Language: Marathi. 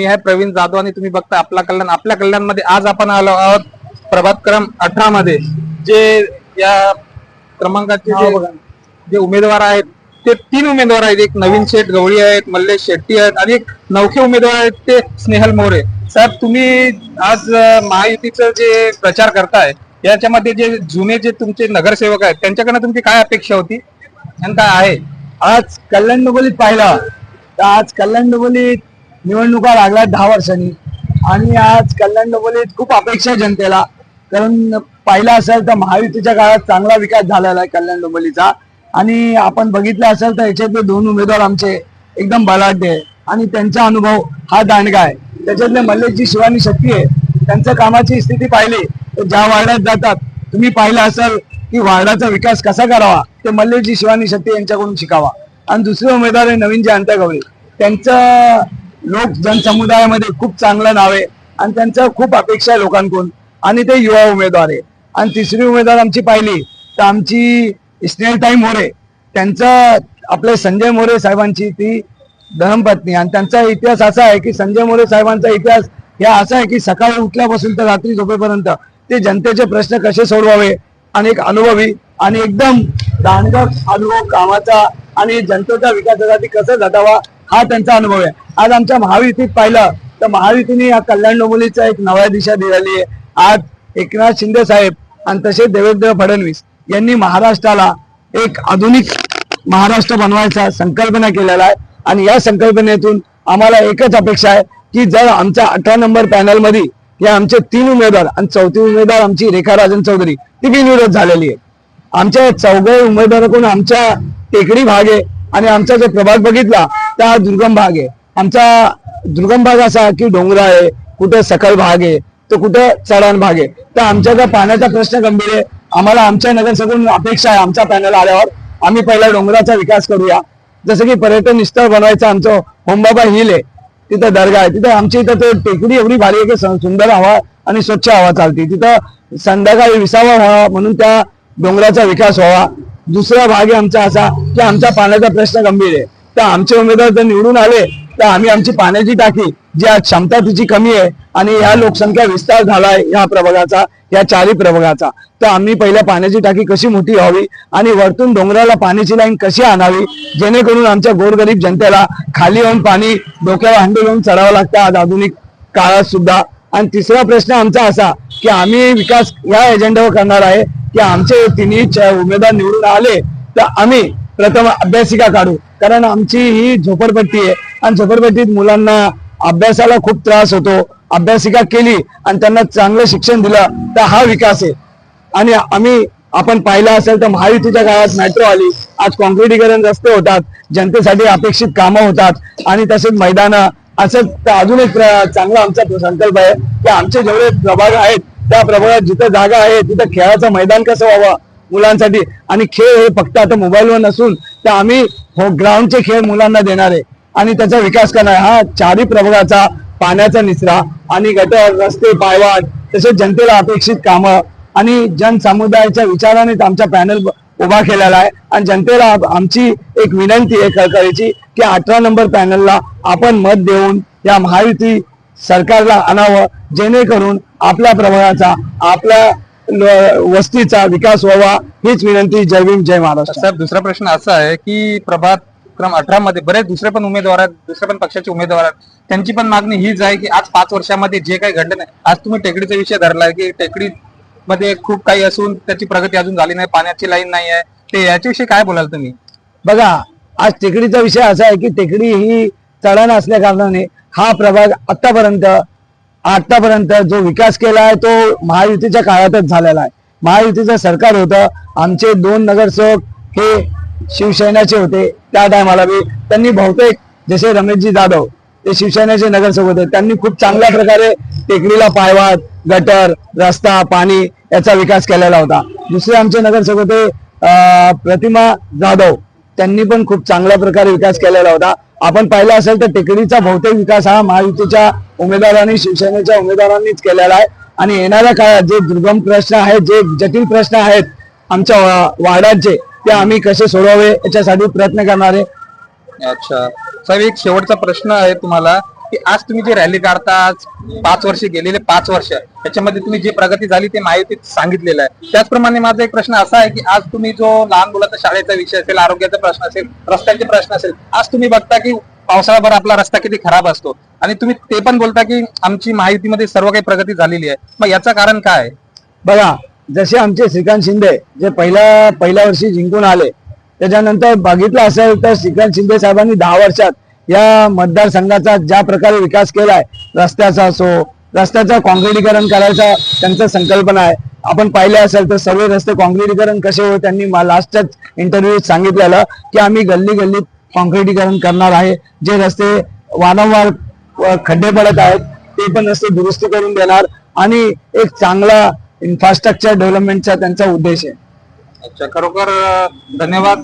मी आहे प्रवीण जाधव आणि तुम्ही बघता आपला कल्याण. आपल्या कल्याणमध्ये आज आपण आलो आहोत प्रभात क्रम अठरा मध्ये. जे या क्रमांकाचे जे जे उमेदवार आहेत ते तीन उमेदवार आहेत. एक नवीन शेठ गवळी आहेत मल्लेश शेट्टी आहेत आणि एक नौखे उमेदवार आहेत ते स्नेहल मोरे. साहेब तुम्ही आज महायुतीचं जे प्रचार करताय याच्यामध्ये जे जुने जे तुमचे नगरसेवक आहेत त्यांच्याकडनं तुमची काय अपेक्षा होती? आणि काय आहे? आज कल्याण डोंबिवलीत पाहिलं. तर आज कल्याण डोंबिवलीत निवडणुका लागल्या दहा वर्षांनी. आणि आज कल्याण डोंबोलीत खूप अपेक्षा आहे जनतेला. कारण पाहिलं असेल तर महायुतीच्या काळात चांगला विकास झालेला आहे कल्याण डोंबोलीचा आणि आपण बघितलं असेल तर याच्यातले दोन उमेदवार आमचे एकदम बलाढ्य आहे. आणि त्यांचा अनुभव हा दांडगा आहे. त्याच्यातले मल्लेशजी शिवानी शक्ती आहे. त्यांच्या कामाची स्थिती पाहिली तर ज्या वार्डात जातात तुम्ही पाहिलं असेल की वार्डाचा विकास कसा करावा ते मल्लेशजी शिवानी शक्ती यांच्याकडून शिकावा. आणि दुसरे उमेदवार आहे नवीन जयंत गवळी. त्यांचं लोक जनसमुदायामध्ये खूप चांगलं नाव आहे आणि त्यांचं खूप अपेक्षा आहे लोकांकडून. आणि ते युवा उमेदवार आहे. आणि तिसरी उमेदवार आमची पाहिली तर आमची स्नेहताई मोरे. त्यांचा आपले संजय मोरे साहेबांची ती धर्मपत्नी. आणि त्यांचा इतिहास असा आहे की संजय मोरे साहेबांचा इतिहास हे असा आहे की सकाळी उठल्यापासून तर रात्री झोपेपर्यंत ते जनतेचे प्रश्न कसे सोडवावे आणि एक अनुभवी आणि एकदम दांडक अनुभव कामाचा आणि जनतेच्या विकासासाठी कसं झटावा हा त्यांचा अनुभव आहे. आज आमच्या महायुतीत पाहिलं तर महायुतीने या कल्याण डोंबोलीचा एक नव्या दिशा दिलेली आहे. आज एकनाथ शिंदे साहेब आणि तसेच देवेंद्र फडणवीस यांनी महाराष्ट्राला एक आधुनिक महाराष्ट्र बनवायचा संकल्पना केलेला आहे. आणि या संकल्पनेतून आम्हाला एकच अपेक्षा आहे की जर आमच्या अठरा नंबर पॅनलमध्ये या आमचे तीन उमेदवार आणि चौथी उमेदवार आमची रेखा राजन चौधरी ती बिनविरोध झालेली आहे आमच्या चौघे उमेदवाराकडून आमच्या टेकडी भाग आहे आणि आमचा जो प्रभाग बघितला त्या दुर्गम भाग आहे. आमचा दुर्गम भाग असा की डोंगरा आहे कुठं सखल भाग आहे तर कुठं चढण भाग आहे. तर आमच्याकडे पाण्याचा प्रश्न गंभीर आहे आम्हाला आमच्या नगरसेवकडून अपेक्षा आहे आमच्या पॅनल आल्यावर आम्ही पहिला डोंगराचा विकास करूया. जसं की पर्यटन स्थळ बनवायचं आमचं होमबाबा हिल आहे तिथं दर्गा आहे. तिथं आमची इथं ते टेकडी एवढी भारी आहे की सुंदर हवा आणि स्वच्छ हवा चालते. तिथं संध्याकाळी विसावा व्हावा म्हणून त्या डोंगराचा विकास व्हावा. दुसरा भाग आहे आमचा असा की आमच्या पाण्याचा प्रश्न गंभीर आहे. तर आमचे उमेदवार जर निवडून आले तर आम्ही आमची पाण्याची टाकी जी आज क्षमता तिची कमी आहे आणि या लोकसंख्या विस्तार झालाय या प्रभागाचा या चारी प्रभागाचा. तर आम्ही पहिल्या पाण्याची टाकी कशी मोठी व्हावी आणि वरतून डोंगराला पाण्याची लाईन कशी आणावी जेणेकरून आमच्या गोरगरीब जनतेला खाली येऊन पाणी डोक्याला हंडी घेऊन चढावं लागतं. आज आधुनिक काळात सुद्धा आणि तिसरा प्रश्न आमचा असा की आम्ही विकास या एजेंडावर करणार आहे की आमचे तिन्ही उमेदवार निवडून आले तर आम्ही प्रथम अभ्यासिका काढू. कारण आमची ही झोपडपट्टी आहे आणि झोपडपट्टीत मुलांना अभ्यासाला खूप त्रास होतो. अभ्यासिका केली आणि त्यांना चांगलं शिक्षण दिलं तर हा विकास आहे. आणि आम्ही आपण पाहिलं असेल तर महायुतीच्या काळात मेट्रो आली. आज कॉन्क्रिटीकरण रस्ते होतात. जनतेसाठी अपेक्षित कामं होतात. आणि तसेच मैदानं असं तर अजून एक चांगला आमचा संकल्प आहे की आमचे जेवढे प्रभाग आहेत त्या प्रभागात जिथं जागा आहे तिथं खेळाचं मैदान कसं व्हावं मुलांसाठी? आणि खेळ हे फक्त आता मोबाईलवर नसून तर आम्ही हो ग्राउंडचे खेळ मुलांना देणार आहे. आणि त्याचा विकास करणार हा चारही प्रभागाचा पाण्याचा निचरा आणि गटर रस्ते पायवाट तसेच जनतेला अपेक्षित कामं आणि जनसमुदायाच्या विचारानेच आमचा पॅनल उभा केलेला आहे. आणि जनतेला आमची एक विनंती आहे कळकळीची की अठरा नंबर पॅनलला आपण मत देऊन या महायुती सरकारला आणावं जेणेकरून आपल्या प्रभागाचा आपल्या वस्तीचा विकास व्हावा हीच विनंती जय भीम जय महाराष्ट्र. साहेब दुसरा प्रश्न असा आहे की प्रभात क्रम अठरा मध्ये बरेच दुसरे पण उमेदवार आहेत दुसरे पण पक्षाचे उमेदवार आहेत. त्यांची पण मागणी हीच आहे की आज पाच वर्षामध्ये जे काही घडलं नाही आज तुम्ही टेकडीचा विषय धरलाय की टेकडी मध्ये खूप काही असून त्याची प्रगती अजून झाली नाही पाण्याची लाईन नाही आहे. ते याच्याविषयी काय बोलाल तुम्ही? बघा आज टेकडीचा विषय असा आहे की टेकडी ही चढण असल्या कारणाने हा प्रभाग आतापर्यंत आतापर्यंत जो विकास केला आहे तो महायुतीच्या काळातच झालेला आहे. महायुतीचं सरकार होतं आमचे दोन नगरसेवक हे शिवसेनाचे होते. त्या टायमाला बी त्यांनी बहुतेक जसे रमेशजी जाधव ते शिवसेनेचे नगरसेवक होते. त्यांनी खूप चांगल्या प्रकारे टेकडीला पायवाट गटर रस्ता पाणी याचा विकास केलेला होता. दुसरे आमचे नगरसेवक होते प्रतिमा जाधव. त्यांनी पण खूप चांगल्या प्रकारे विकास केलेला होता. आपण पाहिलं असेल तर टेकडीचा बहुतेक विकास हा महायुतीच्या उमेदवारांनी शिवसेनेच्या उमेदवारांनीच केलेला आहे. आणि येणाऱ्या काळात जे दुर्गम प्रश्न आहेत जे जटिल प्रश्न आहेत आमच्या वार्डांचे ते आम्ही कसे सोडवावे याच्यासाठी प्रयत्न करणार आहे. अच्छा. साहेब एक शेवटचा प्रश्न आहे तुम्हाला. की आज तुम्ही जे रॅली काढता आज पाच वर्ष गेलेले पाच वर्ष त्याच्यामध्ये तुम्ही जी प्रगती झाली ते माहितीत सांगितलेलं आहे. त्याचप्रमाणे माझा एक प्रश्न असा आहे की आज तुम्ही जो लहान मुलाचा शाळेचा विषय असेल आरोग्याचा प्रश्न असेल रस्त्यांचे प्रश्न असेल आज तुम्ही बघता की पावसाळाभर आपला रस्ता किती खराब असतो. आणि तुम्ही ते पण बोलता की आमची माहितीमध्ये सर्व काही प्रगती झालेली आहे. मग याचं कारण काय आहे? बघा जसे आमचे श्रीकांत शिंदे जे पहिल्या पहिल्या वर्षी जिंकून आले त्याच्यानंतर बघितलं असेल तर श्रीकांत शिंदे साहेबांनी दहा वर्षात या मतदारसंघाचा ज्या प्रकारे विकास केलाय रस्त्याचा असो रस्त्याचं काँक्रिटीकरण करायचा त्यांचा संकल्पना आहे. आपण पाहिले असेल तर सर्व रस्ते काँक्रिटीकरण कसे हो त्यांनी लास्टच्याच इंटरव्ह्यूत सांगितलेलं की आम्ही गल्ली गल्लीत काँक्रिटीकरण करणार आहे. जे रस्ते वारंवार खड्डे पडत आहेत ते पण रस्ते दुरुस्त करून देणार आणि एक चांगला इन्फ्रास्ट्रक्चर डेव्हलपमेंटचा त्यांचा उद्देश आहे. अच्छा खरोखर धन्यवाद.